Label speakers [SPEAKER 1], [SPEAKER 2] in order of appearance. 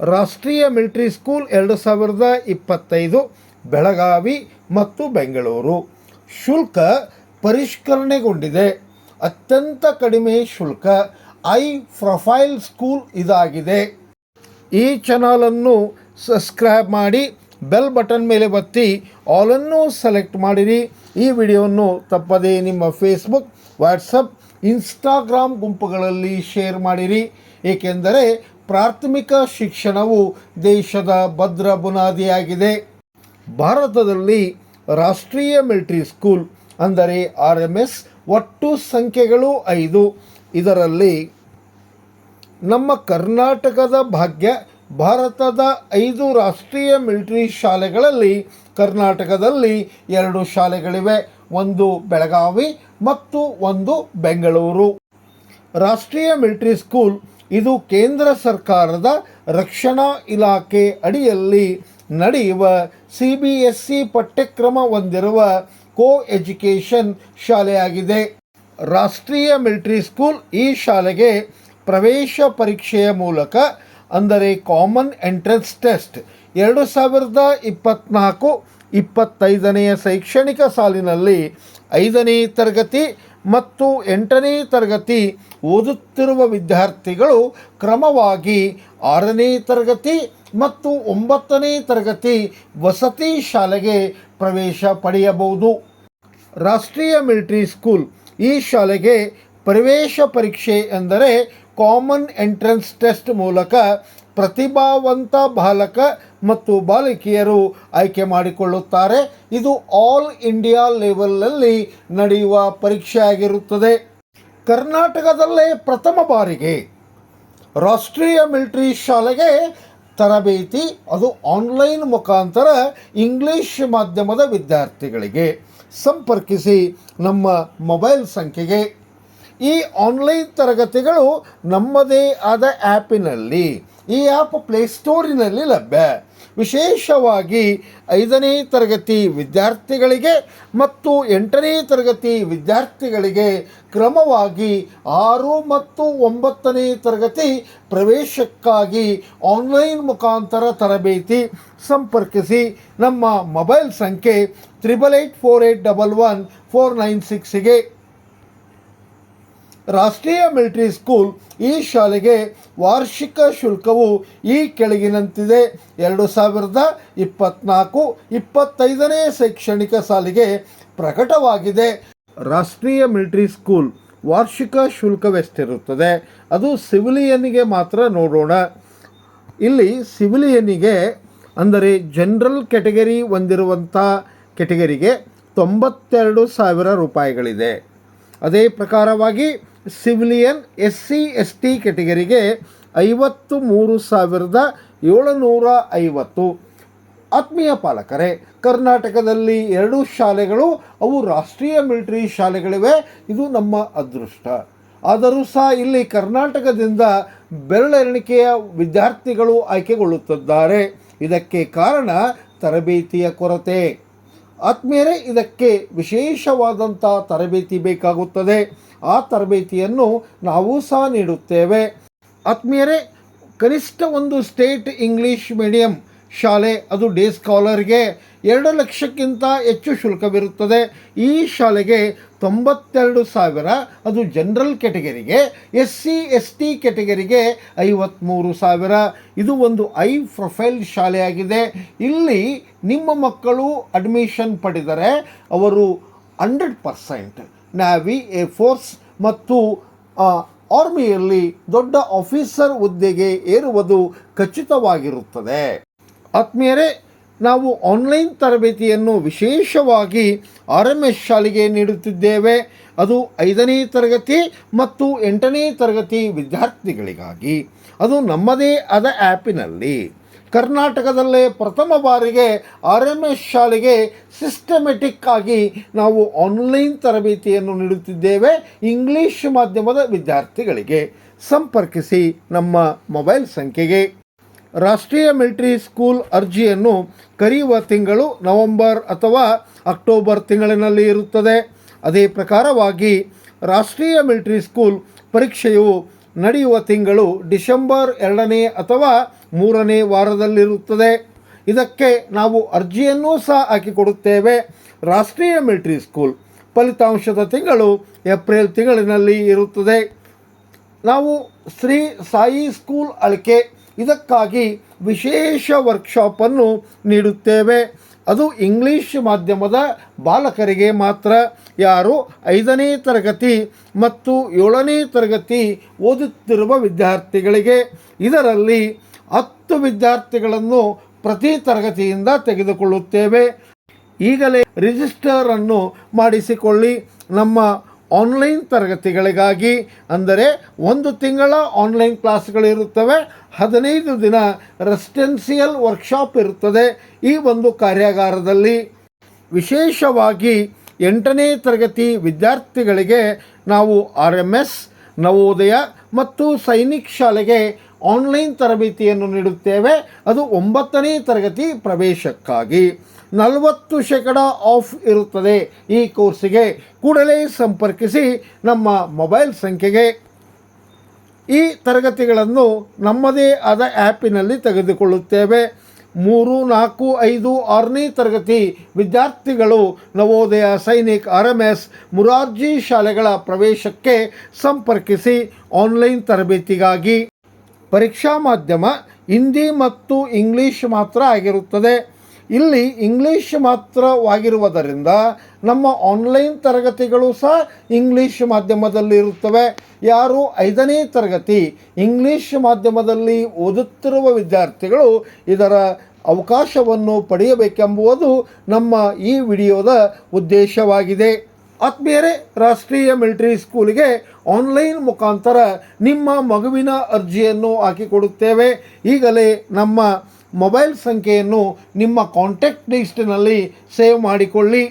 [SPEAKER 1] ರಾಷ್ಟ್ರೀಯ military school ಎರಡು ಸಾವಿರದ ಇಪ್ಪತ್ತೈದು, ಬೆಳಗಾವಿ ಮತ್ತು ಬೆಂಗಳೂರು. ಶುಲ್ಕ ಪರಿಷ್ಕರಣೆಗೊಂಡಿದೆ. ಅತ್ಯಂತ ಕಡಿಮೆ ಶುಲ್ಕ ಐ ಪ್ರೊಫೈಲ್ ಸ್ಕೂಲ್ ಇದಾಗಿದೆ. ಈ ಚಾನಲನ್ನು ಸಬ್ಸ್ಕ್ರೈಬ್ ಮಾಡಿ, ಬೆಲ್ ಬಟನ್ ಮೇಲೆ ಬತ್ತಿ ಆಲನ್ನು ಸೆಲೆಕ್ಟ್ ಮಾಡಿರಿ. ಈ ವಿಡಿಯೋವನ್ನು ತಪ್ಪದೇ ನಿಮ್ಮ ಫೇಸ್ಬುಕ್ ವಾಟ್ಸಪ್ ಇನ್ಸ್ಟಾಗ್ರಾಮ್ ಗುಂಪುಗಳಲ್ಲಿ ಶೇರ್ ಮಾಡಿರಿ. ಏಕೆಂದರೆ ಪ್ರಾಥಮಿಕ ಶಿಕ್ಷಣವು ದೇಶದ ಭದ್ರ ಬುನಾದಿಯಾಗಿದೆ. ಭಾರತದಲ್ಲಿ ರಾಷ್ಟ್ರೀಯ ಮಿಲಿಟರಿ ಸ್ಕೂಲ್ ಅಂದರೆ ಆರ್ ಎಂ ಎಸ್ ಒಟ್ಟು ಸಂಖ್ಯೆಗಳು ಐದು. ಇದರಲ್ಲಿ ನಮ್ಮ ಕರ್ನಾಟಕದ ಭಾಗ್ಯ ಭಾರತದ ಐದು ರಾಷ್ಟ್ರೀಯ ಮಿಲಿಟರಿ ಶಾಲೆಗಳಲ್ಲಿ ಕರ್ನಾಟಕದಲ್ಲಿ ಎರಡು ಶಾಲೆಗಳಿವೆ. ಒಂದು ಬೆಳಗಾವಿ ಮತ್ತು ಒಂದು ಬೆಂಗಳೂರು. ರಾಷ್ಟ್ರೀಯ ಮಿಲಿಟರಿ ಸ್ಕೂಲ್, ಇದು ಕೇಂದ್ರ ಸರ್ಕಾರದ ರಕ್ಷಣಾ ಇಲಾಖೆ ಅಡಿಯಲ್ಲಿ ನಡೆಯುವ ಸಿ ಬಿ ಎಸ್ ಸಿ ಪಠ್ಯಕ್ರಮ ಹೊಂದಿರುವ ಕೋ ಎಜುಕೇಷನ್ ಶಾಲೆಯಾಗಿದೆ. ರಾಷ್ಟ್ರೀಯ ಮಿಲಿಟರಿ ಸ್ಕೂಲ್ ಈ ಶಾಲೆಗೆ ಪ್ರವೇಶ ಪರೀಕ್ಷೆಯ ಮೂಲಕ, ಅಂದರೆ ಕಾಮನ್ ಎಂಟ್ರೆನ್ಸ್ ಟೆಸ್ಟ್, ಎರಡು ಸಾವಿರದ ಇಪ್ಪತ್ತ್ನಾಲ್ಕು ಇಪ್ಪತ್ತೈದನೆಯ ಶೈಕ್ಷಣಿಕ ಸಾಲಿನಲ್ಲಿ ಐದನೇ ತರಗತಿ ಮತ್ತು ಎಂಟನೇ ತರಗತಿ ಓದುತ್ತಿರುವ ವಿದ್ಯಾರ್ಥಿಗಳು ಕ್ರಮವಾಗಿ ಆರನೇ ತರಗತಿ ಮತ್ತು ಒಂಬತ್ತನೇ ತರಗತಿ ವಸತಿ ಶಾಲೆಗೆ ಪ್ರವೇಶ ಪಡೆಯಬಹುದು. ರಾಷ್ಟ್ರೀಯ ಮಿಲಿಟರಿ ಸ್ಕೂಲ್ ಈ ಶಾಲೆಗೆ ಪ್ರವೇಶ ಪರೀಕ್ಷೆ ಎಂದರೆ ಕಾಮನ್ ಎಂಟ್ರೆನ್ಸ್ ಟೆಸ್ಟ್ ಮೂಲಕ ಪ್ರತಿಭಾವಂತ ಬಾಲಕ ಮತ್ತು ಬಾಲಕಿಯರು ಆಯ್ಕೆ ಮಾಡಿಕೊಳ್ಳುತ್ತಾರೆ. ಇದು ಆಲ್ ಇಂಡಿಯಾ ಲೆವೆಲ್ನಲ್ಲಿ ನಡೆಯುವ ಪರೀಕ್ಷೆಯಾಗಿರುತ್ತದೆ. ಕರ್ನಾಟಕದಲ್ಲೇ ಪ್ರಥಮ ಬಾರಿಗೆ ರಾಷ್ಟ್ರೀಯ ಮಿಲಿಟರಿ ಶಾಲೆಗೆ ತರಬೇತಿ, ಅದು ಆನ್ಲೈನ್ ಮುಖಾಂತರ ಇಂಗ್ಲಿಷ್ ಮಾಧ್ಯಮದ ವಿದ್ಯಾರ್ಥಿಗಳಿಗೆ. ಸಂಪರ್ಕಿಸಿ ನಮ್ಮ ಮೊಬೈಲ್ ಸಂಖ್ಯೆಗೆ. ಈ ಆನ್ಲೈನ್ ತರಗತಿಗಳು ನಮ್ಮದೇ ಆದ ಆ್ಯಪಿನಲ್ಲಿ ಈ ಆ್ಯಪ್ ಪ್ಲೇಸ್ಟೋರಿನಲ್ಲಿ ಲಭ್ಯ. ವಿಶೇಷವಾಗಿ ಐದನೇ ತರಗತಿ ವಿದ್ಯಾರ್ಥಿಗಳಿಗೆ ಮತ್ತು ಎಂಟನೇ ತರಗತಿ ವಿದ್ಯಾರ್ಥಿಗಳಿಗೆ ಕ್ರಮವಾಗಿ ಆರು ಮತ್ತು ಒಂಬತ್ತನೇ ತರಗತಿ ಪ್ರವೇಶಕ್ಕಾಗಿ ಆನ್ಲೈನ್ ಮುಖಾಂತರ ತರಬೇತಿ ಸಂಪರ್ಕಿಸಿ. ನಮ್ಮ ಮೊಬೈಲ್ ಸಂಖ್ಯೆ triple eight four eight double one four nine ಸಿಕ್ಸಿಗೆ ರಾಷ್ಟ್ರೀಯ ಮಿಲಿಟರಿ ಸ್ಕೂಲ್ ಈ ಶಾಲೆಗೆ ವಾರ್ಷಿಕ ಶುಲ್ಕವು ಈ ಕೆಳಗಿನಂತಿದೆ. ಎರಡು ಸಾವಿರದ ಇಪ್ಪತ್ತ್ನಾಲ್ಕು ಇಪ್ಪತ್ತೈದನೇ ಶೈಕ್ಷಣಿಕ ಸಾಲಿಗೆ ಪ್ರಕಟವಾಗಿದೆ. ರಾಷ್ಟ್ರೀಯ ಮಿಲಿಟರಿ ಸ್ಕೂಲ್ ವಾರ್ಷಿಕ ಶುಲ್ಕವೆಷ್ಟಿರುತ್ತದೆ? ಅದು ಸಿವಿಲಿಯನಿಗೆ ಮಾತ್ರ ನೋಡೋಣ. ಇಲ್ಲಿ ಸಿವಿಲಿಯನಿಗೆ ಅಂದರೆ ಜನರಲ್ ಕೆಟಗರಿ ಹೊಂದಿರುವಂಥ ಕೆಟಗರಿಗೆ ತೊಂಬತ್ತೆರಡು ಸಾವಿರ ರೂಪಾಯಿಗಳಿದೆ. ಅದೇ ಪ್ರಕಾರವಾಗಿ civilian S C S T ಕೆಟಗರಿಗೆ ಐವತ್ತು ಮೂರು ಸಾವಿರದ ಏಳುನೂರ ಐವತ್ತು. ಆತ್ಮೀಯ ಪಾಲಕರೇ, ಕರ್ನಾಟಕದಲ್ಲಿ ಎರಡು ಶಾಲೆಗಳು, ಅವು ರಾಷ್ಟ್ರೀಯ ಮಿಲಿಟರಿ ಶಾಲೆಗಳಿವೆ, ಇದು ನಮ್ಮ ಅದೃಷ್ಟ. ಆದರೂ ಸಹ ಇಲ್ಲಿ ಕರ್ನಾಟಕದಿಂದ ಬೆರಳೆಣಿಕೆಯ ವಿದ್ಯಾರ್ಥಿಗಳು ಆಯ್ಕೆಗೊಳ್ಳುತ್ತಿದ್ದಾರೆ. ಇದಕ್ಕೆ ಕಾರಣ ತರಬೇತಿಯ ಕೊರತೆ. ಆತ್ಮೀಯರೇ, ಇದಕ್ಕೆ ವಿಶೇಷವಾದಂಥ ತರಬೇತಿ ಬೇಕಾಗುತ್ತದೆ. ಆ ತರಬೇತಿಯನ್ನು ನಾವು ಸಹ ನೀಡುತ್ತೇವೆ. ಆತ್ಮೀಯರೇ, ಕನಿಷ್ಠ ಒಂದು ಸ್ಟೇಟ್ ಇಂಗ್ಲೀಷ್ ಮೀಡಿಯಂ ಶಾಲೆ, ಅದು ಡೇ ಸ್ಕಾಲರ್ಗೆ ಎರಡು ಲಕ್ಷಕ್ಕಿಂತ ಹೆಚ್ಚು ಶುಲ್ಕವಿರುತ್ತದೆ. ಈ ಶಾಲೆಗೆ ತೊಂಬತ್ತೆರಡು ಸಾವಿರ, ಅದು ಜನರಲ್ ಕೆಟಗರಿಗೆ ಎಸ್ ಸಿ ಎಸ್ ಟಿ ಕೆಟಗರಿಗೆ ಐವತ್ತ್ಮೂರು ಸಾವಿರ. ಇದು ಒಂದು ಐ ಪ್ರೊಫೈಲ್ ಶಾಲೆಯಾಗಿದೆ. ಇಲ್ಲಿ ನಿಮ್ಮ ಮಕ್ಕಳು ಅಡ್ಮಿಷನ್ ಪಡೆದರೆ ಅವರು hundred percent navy air force ಮತ್ತು ಆರ್ಮಿಯಲ್ಲಿ ದೊಡ್ಡ ಆಫೀಸರ್ ಹುದ್ದೆಗೆ ಏರುವುದು ಖಚಿತವಾಗಿರುತ್ತದೆ. ಆತ್ಮೀಯರೇ, ನಾವು ಆನ್ಲೈನ್ ತರಬೇತಿಯನ್ನು ವಿಶೇಷವಾಗಿ ಆರ್ ಎಂ ಎಸ್ ಶಾಲೆಗೆ ನೀಡುತ್ತಿದ್ದೇವೆ. ಅದು ಐದನೇ ತರಗತಿ ಮತ್ತು ಎಂಟನೇ ತರಗತಿ ವಿದ್ಯಾರ್ಥಿಗಳಿಗಾಗಿ. ಅದು ನಮ್ಮದೇ ಆದ ಆ್ಯಪಿನಲ್ಲಿ. ಕರ್ನಾಟಕದಲ್ಲೇ ಪ್ರಥಮ ಬಾರಿಗೆ ಆರ್ ಎಂ ಎಸ್ ಶಾಲೆಗೆ ಸಿಸ್ಟಮೆಟಿಕ್ ಆಗಿ ನಾವು ಆನ್ಲೈನ್ ತರಬೇತಿಯನ್ನು ನೀಡುತ್ತಿದ್ದೇವೆ ಇಂಗ್ಲೀಷ್ ಮಾಧ್ಯಮದ ವಿದ್ಯಾರ್ಥಿಗಳಿಗೆ. ಸಂಪರ್ಕಿಸಿ ನಮ್ಮ ಮೊಬೈಲ್ ಸಂಖ್ಯೆಗೆ ರಾಷ್ಟ್ರೀಯ ಮಿಲಿಟರಿ ಸ್ಕೂಲ್ ಅರ್ಜಿಯನ್ನು ಕರೆಯುವ ತಿಂಗಳು ನವೆಂಬರ್ ಅಥವಾ ಅಕ್ಟೋಬರ್ ತಿಂಗಳಿನಲ್ಲಿ ಇರುತ್ತದೆ. ಅದೇ ಪ್ರಕಾರವಾಗಿ ರಾಷ್ಟ್ರೀಯ ಮಿಲಿಟರಿ ಸ್ಕೂಲ್ ಪರೀಕ್ಷೆಯು ನಡೆಯುವ ತಿಂಗಳು ಡಿಸೆಂಬರ್ ಎರಡನೇ ಅಥವಾ ಮೂರನೇ ವಾರದಲ್ಲಿರುತ್ತದೆ. ಇದಕ್ಕೆ ನಾವು ಅರ್ಜಿಯನ್ನೂ ಸಹ ಹಾಕಿಕೊಡುತ್ತೇವೆ. ರಾಷ್ಟ್ರೀಯ ಮಿಲಿಟರಿ ಸ್ಕೂಲ್ ಫಲಿತಾಂಶದ ತಿಂಗಳು ಏಪ್ರಿಲ್ ತಿಂಗಳಿನಲ್ಲಿ ಇರುತ್ತದೆ. ನಾವು ಶ್ರೀ ಸಾಯಿ ಸ್ಕೂಲ್ ಅಳಿಕೆ ಇದಕ್ಕಾಗಿ ವಿಶೇಷ ವರ್ಕ್ಶಾಪನ್ನು ನೀಡುತ್ತೇವೆ. ಅದು ಇಂಗ್ಲೀಷ್ ಮಾಧ್ಯಮದ ಬಾಲಕರಿಗೆ ಮಾತ್ರ. ಯಾರು ಐದನೇ ತರಗತಿ ಮತ್ತು ಏಳನೇ ತರಗತಿ ಓದುತ್ತಿರುವ ವಿದ್ಯಾರ್ಥಿಗಳಿಗೆ ಇದರಲ್ಲಿ ಹತ್ತು ವಿದ್ಯಾರ್ಥಿಗಳನ್ನು ಪ್ರತಿ ತರಗತಿಯಿಂದ ತೆಗೆದುಕೊಳ್ಳುತ್ತೇವೆ. ಈಗಲೇ ರಿಜಿಸ್ಟರನ್ನು ಮಾಡಿಸಿಕೊಳ್ಳಿ. ನಮ್ಮ ಆನ್ಲೈನ್ ತರಗತಿಗಳಿಗಾಗಿ. ಅಂದರೆ ಒಂದು ತಿಂಗಳ ಆನ್ಲೈನ್ ಕ್ಲಾಸ್ಗಳಿರುತ್ತವೆ ಹದಿನೈದು ದಿನ ರೆಸಿಡೆನ್ಸಿಯಲ್ ವರ್ಕ್ಶಾಪ್ ಇರುತ್ತದೆ ಈ ಒಂದು ಕಾರ್ಯಾಗಾರದಲ್ಲಿ. ವಿಶೇಷವಾಗಿ ಎಂಟನೇ ತರಗತಿ ವಿದ್ಯಾರ್ಥಿಗಳಿಗೆ ನಾವು ಆರ್ ಎಂ ಎಸ್, ನವೋದಯ ಮತ್ತು ಸೈನಿಕ್ ಶಾಲೆಗೆ ಆನ್ಲೈನ್ ತರಬೇತಿಯನ್ನು ನೀಡುತ್ತೇವೆ. ಅದು ಒಂಬತ್ತನೇ ತರಗತಿ ಪ್ರವೇಶಕ್ಕಾಗಿ. ನಲವತ್ತು ಶೇಕಡ ಆಫ್ ಇರುತ್ತದೆ. ಈ ಕೋರ್ಸಿಗೆ ಕೂಡಲೇ ಸಂಪರ್ಕಿಸಿ ನಮ್ಮ ಮೊಬೈಲ್ ಸಂಖ್ಯೆಗೆ ಈ ತರಗತಿಗಳನ್ನು ನಮ್ಮದೇ ಆದ ಆ್ಯಪಿನಲ್ಲಿ ತೆಗೆದುಕೊಳ್ಳುತ್ತೇವೆ. ಮೂರು, ನಾಲ್ಕು, ಐದು, ಆರನೇ ತರಗತಿ ವಿದ್ಯಾರ್ಥಿಗಳು Navodaya Sainik R M S Murarji ಶಾಲೆಗಳ ಪ್ರವೇಶಕ್ಕೆ ಸಂಪರ್ಕಿಸಿ ಆನ್ಲೈನ್ ತರಬೇತಿಗಾಗಿ. ಪರೀಕ್ಷಾ ಮಾಧ್ಯಮ ಹಿಂದಿ ಮತ್ತು ಇಂಗ್ಲೀಷ್ ಮಾತ್ರ ಆಗಿರುತ್ತದೆ. ಇಲ್ಲಿ ಇಂಗ್ಲೀಷ್ ಮಾತ್ರವಾಗಿರುವುದರಿಂದ ನಮ್ಮ ಆನ್ಲೈನ್ ತರಗತಿಗಳು ಸಹ ಇಂಗ್ಲೀಷ್ ಮಾಧ್ಯಮದಲ್ಲಿ ಇರುತ್ತವೆ. ಯಾರು ಐದನೇ ತರಗತಿ ಇಂಗ್ಲೀಷ್ ಮಾಧ್ಯಮದಲ್ಲಿ ಓದುತ್ತಿರುವ ವಿದ್ಯಾರ್ಥಿಗಳು ಇದರ ಅವಕಾಶವನ್ನು ಪಡೆಯಬೇಕೆಂಬುದು ನಮ್ಮ ಈ ವಿಡಿಯೋದ ಉದ್ದೇಶವಾಗಿದೆ. ಆತ್ಮೀಯರೇ, ರಾಷ್ಟ್ರೀಯ ಮಿಲಿಟರಿ ಸ್ಕೂಲಿಗೆ ಆನ್ಲೈನ್ ಮುಖಾಂತರ ನಿಮ್ಮ ಮಗುವಿನ ಅರ್ಜಿಯನ್ನು ಹಾಕಿಕೊಡುತ್ತೇವೆ. ಈಗಲೇ ನಮ್ಮ ಮೊಬೈಲ್ ಸಂಖ್ಯೆಯನ್ನು ನಿಮ್ಮ ಕಾಂಟ್ಯಾಕ್ಟ್ ಲಿಸ್ಟ್ನಲ್ಲಿ ಸೇವ್ ಮಾಡಿಕೊಳ್ಳಿ.